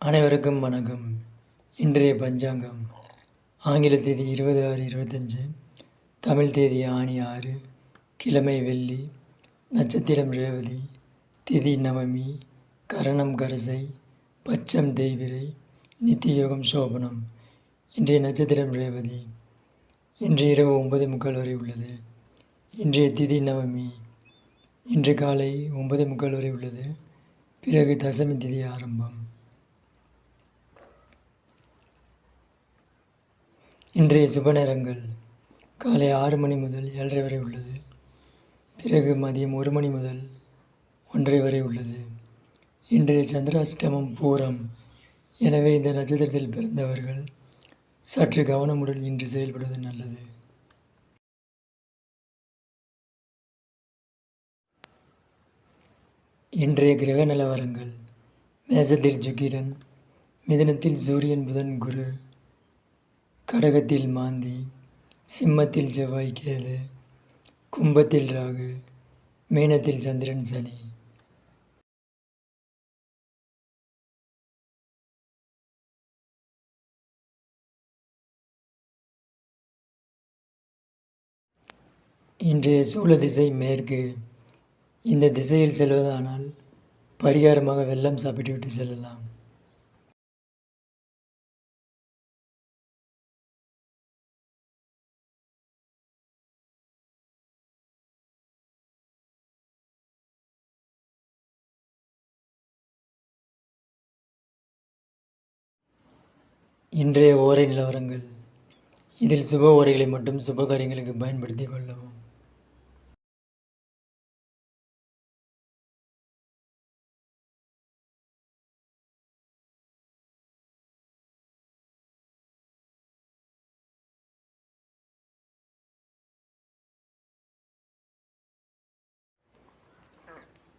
அனைவருக்கும் வணக்கம். இன்றைய பஞ்சாங்கம் ஆங்கில தேதி இருபது ஆறு இருபத்தஞ்சு தமிழ் தேதி ஆணி ஆறு கிழமை வெள்ளி நட்சத்திரம் ரேவதி திதி நவமி கரணம் கரசை பச்சம் தேய்பிரை நித்தியோகம் சோபனம். இன்றைய நட்சத்திரம் ரேவதி இன்று இரவு ஒன்பது முக்கால் வரை உள்ளது. இன்றைய திதி நவமி இன்று காலை ஒன்பது முக்கால் வரை உள்ளது. பிறகு தசமி திதி ஆரம்பம். இன்றைய சுப நேரங்கள் காலை ஆறு மணி முதல் ஏழரை வரை உள்ளது. பிறகு மதியம் ஒரு மணி முதல் ஒன்றரை வரை உள்ளது. இன்றைய சந்திராஷ்டமம் பூரம். எனவே இந்த நட்சத்திரத்தில் பிறந்தவர்கள் சற்று கவனமுடன் இன்று செயல்படுவது நல்லது. இன்றைய கிரக நிலவரங்கள் மேசத்தில் ஜுகிரன் மிதனத்தில் சூரியன் புதன் குரு கடகத்தில் மாந்தி சிம்மத்தில் செவ்வாய் கேது கும்பத்தில் ராகு மீனத்தில் சந்திரன் சனி. இன்றைய சூழ திசை மேற்கு. இந்த திசையில் செல்வதானால் பரிகாரமாக வெள்ளம் சாப்பிட்டுவிட்டு செல்லலாம். இன்றைய ஓரை நிலவரங்கள். இதில் சுப ஓரைகளை மட்டும் சுப காரியங்களுக்கு பயன்படுத்திக் கொள்ளவும்.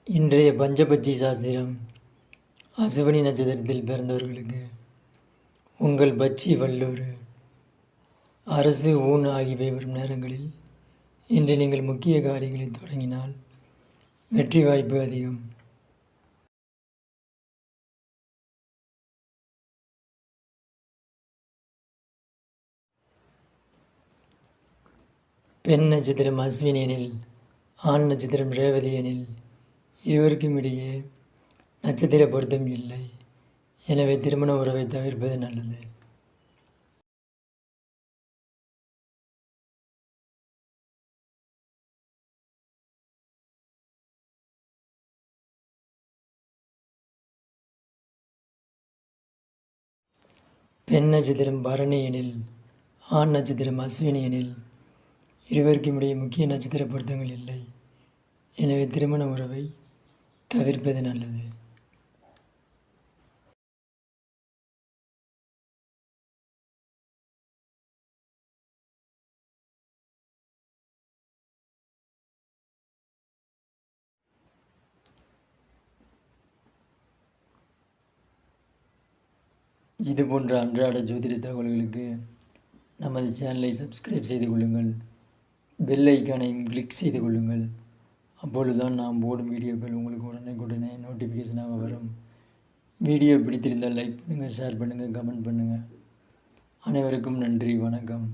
இன்றைய பஞ்சபட்சி சாஸ்திரம் அசுவனி நட்சத்திரத்தில் பிறந்தவர்களுக்கு உங்கள் பச்சி வல்லூர் அரசு ஊன் ஆகியவை வரும் நேரங்களில் இன்று நீங்கள் முக்கிய காரியங்களை தொடங்கினால் வெற்றி வாய்ப்பு அதிகம். பெண் நட்சத்திரம் அஸ்வினி எனில் ஆண் நட்சத்திரம் ரேவதி எனில் இருவருக்கும் இடையே நட்சத்திர பொருத்தம் இல்லை. எனவே திருமண உறவை தவிர்ப்பது நல்லது. பெண் நட்சத்திரம் பரணி எனில் ஆண் நட்சத்திரம் அஸ்வினி எனில் இருவருக்கும் இடையே முக்கிய நட்சத்திர பொருத்தங்கள் இல்லை. எனவே திருமண உறவை தவிர்ப்பது நல்லது. இது போன்ற அன்றாட ஜோதிட தகவல்களுக்கு நமது சேனலை சப்ஸ்கிரைப் செய்து கொள்ளுங்கள். பெல் ஐக்கானையும் கிளிக் செய்து கொள்ளுங்கள். அப்பொழுதுதான் நாம் போடும் வீடியோக்கள் உங்களுக்கு உடனுக்குடனே நோட்டிஃபிகேஷனாக வரும். வீடியோ பிடித்திருந்தால் லைக் பண்ணுங்கள் ஷேர் பண்ணுங்கள் கமெண்ட் பண்ணுங்கள் அனைவருக்கும் நன்றி வணக்கம்.